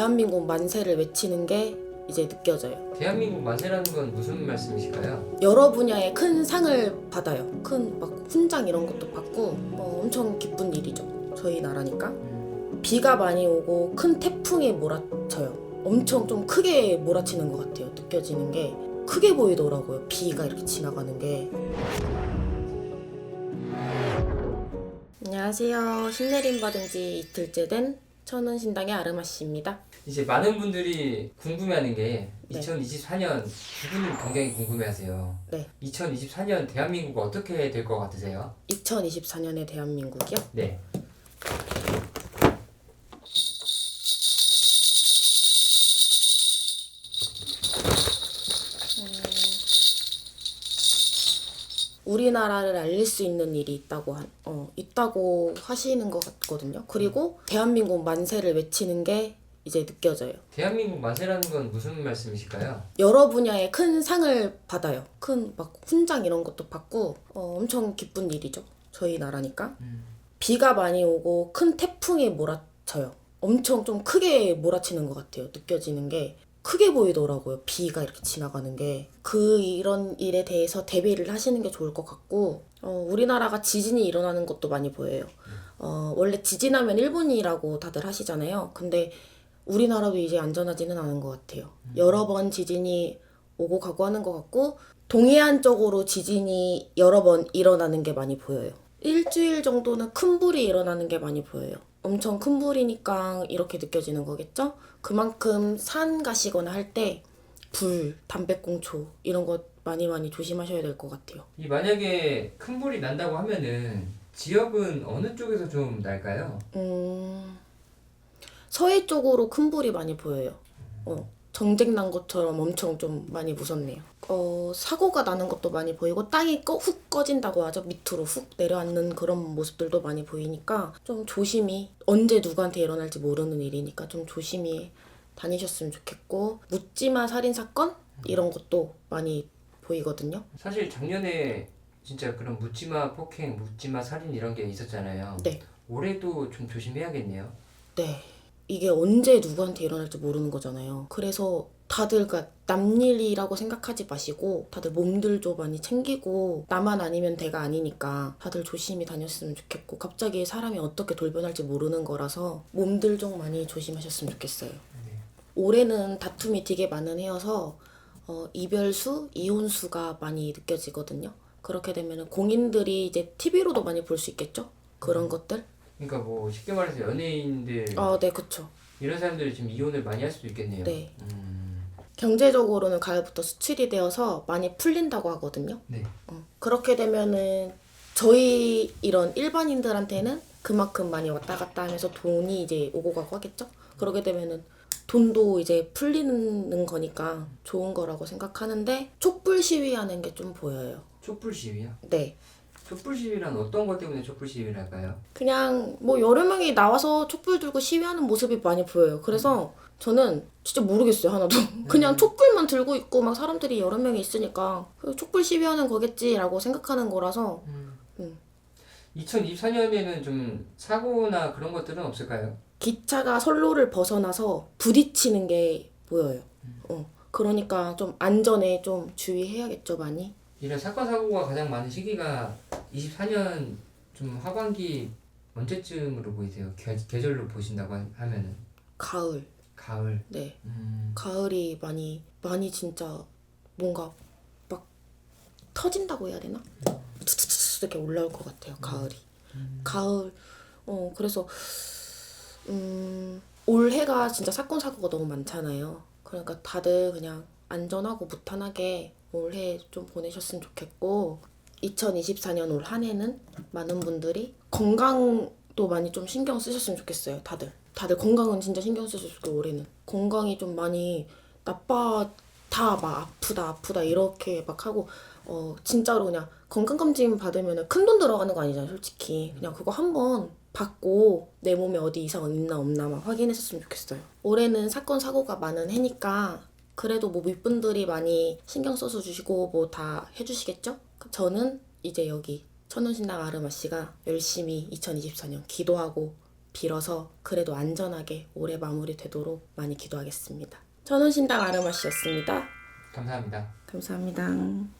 대한민국 만세를 외치는 게 이제 느껴져요. 대한민국 만세라는 건 무슨 말씀이실까요? 여러 분야의 큰 상을 받아요. 큰 막 훈장 이런 것도 받고 뭐 엄청 기쁜 일이죠. 저희 나라니까. 비가 많이 오고 큰 태풍이 몰아쳐요. 엄청 좀 크게 몰아치는 것 같아요. 느껴지는 게 크게 보이더라고요. 비가 이렇게 지나가는 게. 안녕하세요. 신내림 받은 지 이틀째 된 천은신당의 아르마 씨입니다. 이제 많은 분들이 궁금해하는 게 네. 2024년 부분을 굉장히 궁금해하세요. 네. 2024년 대한민국 어떻게 될 것 같으세요? 2024년의 대한민국이요? 네. 우리나라를 알릴 수 있는 일이 있다고 한, 어, 있다고 하시는 것 같거든요. 그리고 대한민국 만세를 외치는 게 이제 느껴져요. 대한민국 만세라는 건 무슨 말씀이실까요? 여러 분야의 큰 상을 받아요. 큰 막 훈장 이런 것도 받고 어, 엄청 기쁜 일이죠. 저희 나라니까. 비가 많이 오고 큰 태풍이 몰아쳐요. 엄청 좀 크게 몰아치는 것 같아요. 느껴지는 게 크게 보이더라고요. 비가 이렇게 지나가는 게. 그 이런 일에 대해서 대비를 하시는 게 좋을 것 같고, 어, 우리나라가 지진이 일어나는 것도 많이 보여요. 어, 원래 지진하면 일본이라고 다들 하시잖아요. 근데 우리나라도 이제 안전하지는 않은 것 같아요. 여러 번 지진이 오고 가고 하는 것 같고, 동해안 쪽으로 지진이 여러 번 일어나는 게 많이 보여요. 일주일 정도는 큰 불이 일어나는 게 많이 보여요. 엄청 큰 불이니까 이렇게 느껴지는 거겠죠? 그만큼 산 가시거나 할 때 불, 담배꽁초 이런 거 많이 많이 조심하셔야 될 것 같아요. 이 만약에 큰 불이 난다고 하면은 지역은 어느 쪽에서 좀 날까요? 음, 서해 쪽으로 큰 불이 많이 보여요. 어, 정쟁 난 것처럼 엄청 좀 많이 무섭네요. 어, 사고가 나는 것도 많이 보이고 땅이 꺼, 훅 꺼진다고 하죠. 밑으로 훅 내려앉는 그런 모습들도 많이 보이니까 좀 조심히 언제 누구한테 일어날지 모르는 일이니까 좀 조심히 다니셨으면 좋겠고 묻지마 살인 사건 이런 것도 많이 보이거든요. 사실 작년에 진짜 그런 묻지마 폭행, 묻지마 살인 이런 게 있었잖아요. 네. 올해도 좀 조심해야겠네요. 네. 이게 언제 누구한테 일어날지 모르는 거잖아요. 그래서 다들 그 남일이라고 생각하지 마시고 다들 몸들 좀 많이 챙기고 나만 아니면 대가 아니니까 다들 조심히 다녔으면 좋겠고 갑자기 사람이 어떻게 돌변할지 모르는 거라서 몸들 좀 많이 조심하셨으면 좋겠어요. 올해는 다툼이 되게 많은 해여서 어, 이별 수, 이혼 수가 많이 느껴지거든요. 그렇게 되면 공인들이 이제 TV로도 많이 볼 수 있겠죠? 그런 것들? 그러니까 뭐 쉽게 말해서 연예인들 아, 네, 그쵸. 이런 사람들이 지금 이혼을 많이 할 수도 있겠네요. 네. 음, 경제적으로는 가을부터 수출이 되어서 많이 풀린다고 하거든요. 네. 어, 그렇게 되면은 저희 이런 일반인들한테는 그만큼 많이 왔다 갔다 하면서 돈이 이제 오고 가고 하겠죠. 그러게 되면은 돈도 이제 풀리는 거니까 좋은 거라고 생각하는데 촛불 시위하는 게 좀 보여요. 촛불 시위요? 네. 촛불 시위란 어떤 것 때문에 촛불 시위를 할까요? 그냥 뭐 여러 명이 나와서 촛불 들고 시위하는 모습이 많이 보여요. 그래서 저는 진짜 모르겠어요 하나도. 그냥 촛불만 들고 있고 막 사람들이 여러 명이 있으니까 그 촛불 시위하는 거겠지라고 생각하는 거라서 음. 2024년에는 좀 사고나 그런 것들은 없을까요? 기차가 선로를 벗어나서 부딪히는 게 보여요. 어. 그러니까 좀 안전에 좀 주의해야겠죠 많이. 이런 사건 사고가 가장 많은 시기가 24년 좀 하반기 언제쯤으로 보이세요? 계, 계절로 보신다고 하- 하면은 가을. 가을. 네. 음, 가을이 많이 많이 진짜 뭔가 막 터진다고 해야 되나? 툭툭툭 이렇게 올라올 것 같아요. 가을이. 가을. 어 그래서 음 올해가 진짜 사건 사고가 너무 많잖아요. 그러니까 다들 그냥 안전하고 무탄하게 올해 좀 보내셨으면 좋겠고 2024년 올 한 해는 많은 분들이 건강도 많이 좀 신경 쓰셨으면 좋겠어요. 다들. 다들 건강은 진짜 신경 쓰셨을 거예요. 올해는. 건강이 좀 많이 나빠 다 막 아프다 아프다 이렇게 막 하고 어 진짜로 그냥 건강 검진 받으면은 큰돈 들어가는 거 아니잖아요, 솔직히. 그냥 그거 한번 받고 내 몸에 어디 이상은 있나 없나만 확인했었으면 좋겠어요. 올해는 사건 사고가 많은 해니까 그래도 뭐 윗분들이 많이 신경 써서 주시고 뭐 다 해주시겠죠? 그 저는 이제 여기 천운신당 아르마 씨가 열심히 2024년 기도하고 빌어서 그래도 안전하게 올해 마무리되도록 많이 기도하겠습니다. 전원신당 아르마 씨였습니다. 감사합니다. 감사합니다.